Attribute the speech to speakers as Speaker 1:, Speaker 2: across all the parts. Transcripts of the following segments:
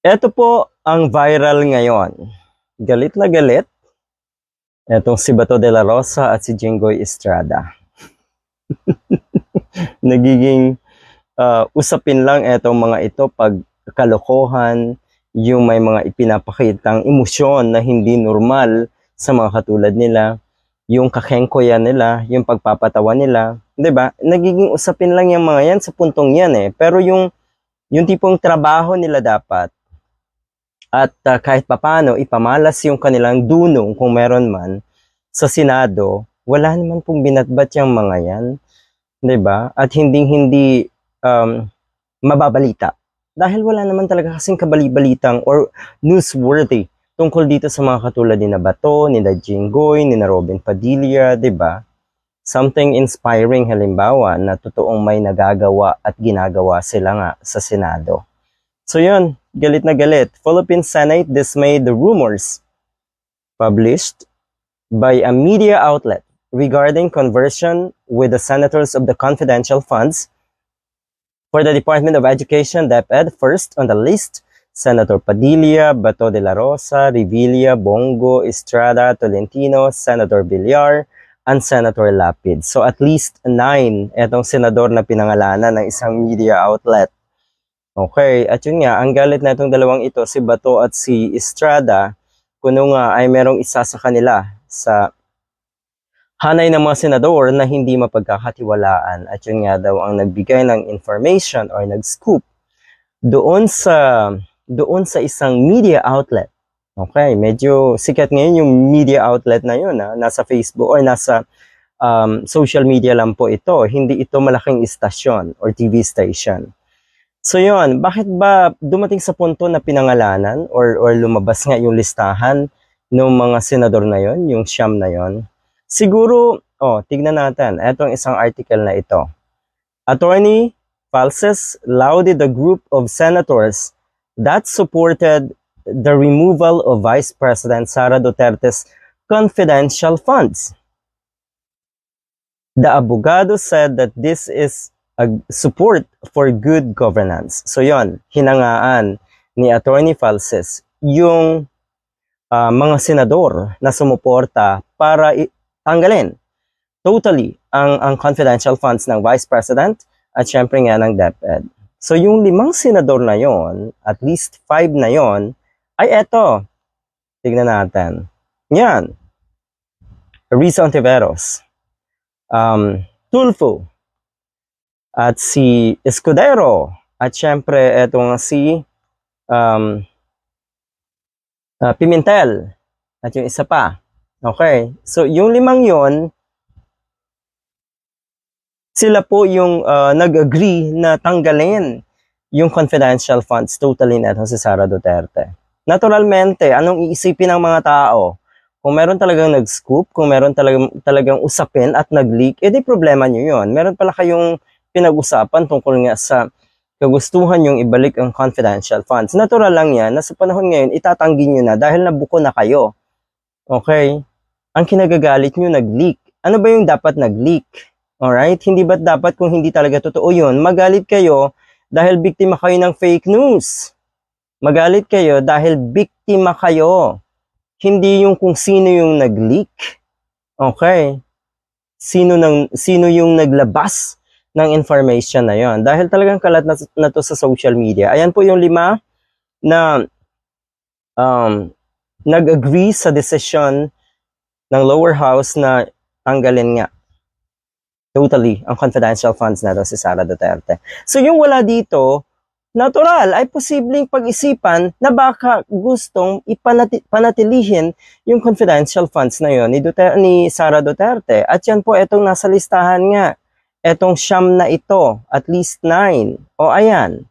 Speaker 1: Ito po ang viral ngayon. Galit na galit. Etong si Bato de la Rosa at si Jinggoy Estrada. Nagiging ah, usapin lang etong mga ito pag kalokohan, yung may mga ipinapakitang emosyon na hindi normal sa mga katulad nila, yung kakengkoya nila, yung pagpapatawa nila, 'di ba? Nagiging usapin lang yung mga yan sa puntong yan eh. Pero yung yung tipong trabaho nila dapat at ah, kahit papano ipamalas yung kanilang dunong kung meron man sa Senado, wala naman pong binatbat yung mga yan, 'di ba? At hindi hindi um, mababalita dahil wala naman talaga kasing kabali-balitang or newsworthy tungkol dito sa mga katulad ni na Bato, ni na Jinggoy, ni na Robin Padilla, 'di ba? Something inspiring halimbawa na totoong may nagagawa at ginagawa sila nga sa Senado. So yun, galit na galit. Philippine Senate dismayed the rumors published by a media outlet regarding conversion with the senators of the confidential funds for the Department of Education, DepEd, first on the list, Senator Padilla, Bato de la Rosa, Revilla, Bongo, Estrada, Tolentino, Senator Villar, and Senator Lapid. So at least nine etong senador na pinangalanan ng isang media outlet. Okay, at yun nga, ang galit na itong dalawang ito, si Bato at si Estrada, kuno nga ay merong isa sa kanila sa hanay ng mga senador na hindi mapagkakatiwalaan at yun nga daw ang nagbigay ng information or nag-scoop doon sa doon sa isang media outlet. Okay, medyo sikat ngayon yung media outlet na yun, ha? nasa Facebook or nasa um, social media lang po ito. Hindi ito malaking istasyon or TV station. So yun, bakit ba dumating sa punto na pinangalanan or, or lumabas nga yung listahan ng mga senador na yon, yung siyam na yon? Siguro, oh, tignan natin. Etong isang article na ito. Attorney Falses lauded the group of senators that supported the removal of Vice President Sara Duterte's confidential funds. The abogado said that this is a support for good governance. So yon, hinangaan ni Attorney Falses yung ah, mga senador na sumuporta para tanggalin totally ang, ang confidential funds ng Vice President at syempre nga ng DepEd. So yung limang senador na yon, at least five na yon, ay eto. Tignan natin. Yan. Risa Ontiveros. Um, Tulfo. At si Escudero. At syempre, eto nga si um, ah, Pimentel. At yung isa pa. Okay. So, yung limang yon sila po yung ah, nag-agree na tanggalin yung confidential funds totally na si Sara Duterte. Naturalmente, anong iisipin ng mga tao? Kung meron talagang nag-scoop, kung meron talagang, talagang usapin at nag-leak, edi problema nyo yun. Meron pala kayong pinag-usapan tungkol nga sa kagustuhan yung ibalik ang confidential funds. Natural lang yan na sa panahon ngayon, itatanggi nyo na dahil nabuko na kayo. Okay? Ang kinagagalit nyo, nag-leak. Ano ba yung dapat nag-leak? Alright? Hindi ba't dapat kung hindi talaga totoo yun, magalit kayo dahil biktima kayo ng fake news. Magalit kayo dahil biktima kayo. Hindi yung kung sino yung nag-leak. Okay? Sino, nang, sino yung naglabas ng information na yon Dahil talagang kalat na, na to sa social media. Ayan po yung lima na um, nag-agree sa decision ng lower house na tanggalin nga totally ang confidential funds na daw si Sara Duterte. So yung wala dito, natural ay posibleng pag-isipan na baka gustong ipanati- panatilihin yung confidential funds na yon ni, Duterte, ni Sara Duterte. At yan po itong nasa listahan nga. Etong siyam na ito, at least nine. O ayan.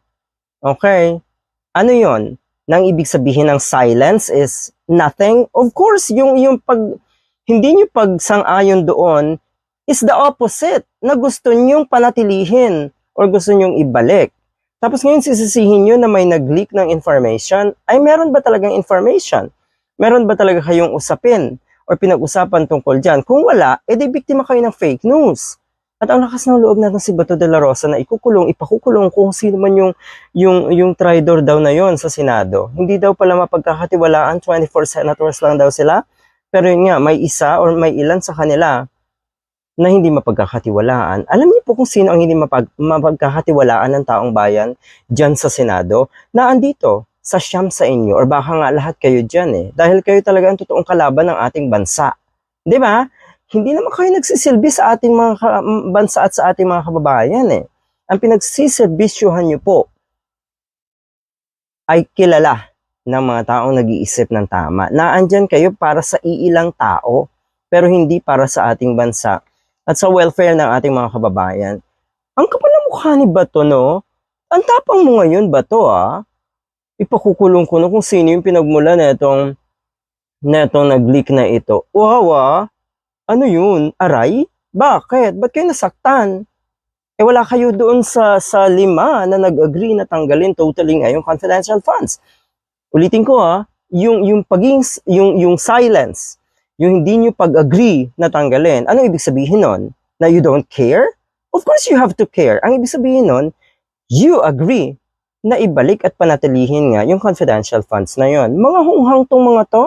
Speaker 1: Okay. Ano yon? Nang ibig sabihin ng silence is nothing? Of course, yung, yung pag, hindi nyo pagsang-ayon doon is the opposite na gusto nyong panatilihin or gusto nyong ibalik. Tapos ngayon sisisihin nyo na may nag-leak ng information, ay meron ba talagang information? Meron ba talaga kayong usapin or pinag-usapan tungkol dyan? Kung wala, edi biktima kayo ng fake news. At ang lakas ng loob natin si Bato de la Rosa na ikukulong, ipakukulong kung sino man yung, yung, yung traidor daw na yon sa Senado. Hindi daw pala mapagkakatiwalaan, 24 senators lang daw sila. Pero yun nga, may isa or may ilan sa kanila na hindi mapagkakatiwalaan. Alam niyo po kung sino ang hindi mapag, mapagkakatiwalaan ng taong bayan dyan sa Senado na andito sa siyam sa inyo or baka nga lahat kayo dyan eh. Dahil kayo talaga ang totoong kalaban ng ating bansa. Di ba? Hindi naman kayo nagsisilbi sa ating mga bansa at sa ating mga kababayan eh. Ang pinagsiserbisyuhan niyo po ay kilala ng mga taong nag-iisip ng tama. Na andyan kayo para sa iilang tao, pero hindi para sa ating bansa at sa welfare ng ating mga kababayan. Ang kapal ng mukha ni Bato, no? Ang tapang mo ngayon, Bato, ah. Ipakukulong ko no kung sino yung pinagmula na itong, na itong nag-leak na ito. Wow, ah. Ano yun? Aray? Bakit? Ba't kayo nasaktan? Eh wala kayo doon sa sa lima na nag-agree na tanggalin totally ngayong confidential funds. Ulitin ko ha, yung yung paging yung yung silence, yung hindi niyo pag-agree na tanggalin. Ano ibig sabihin nun? Na you don't care? Of course you have to care. Ang ibig sabihin nun, you agree na ibalik at panatilihin nga yung confidential funds na yon. Mga hunghang tong mga to,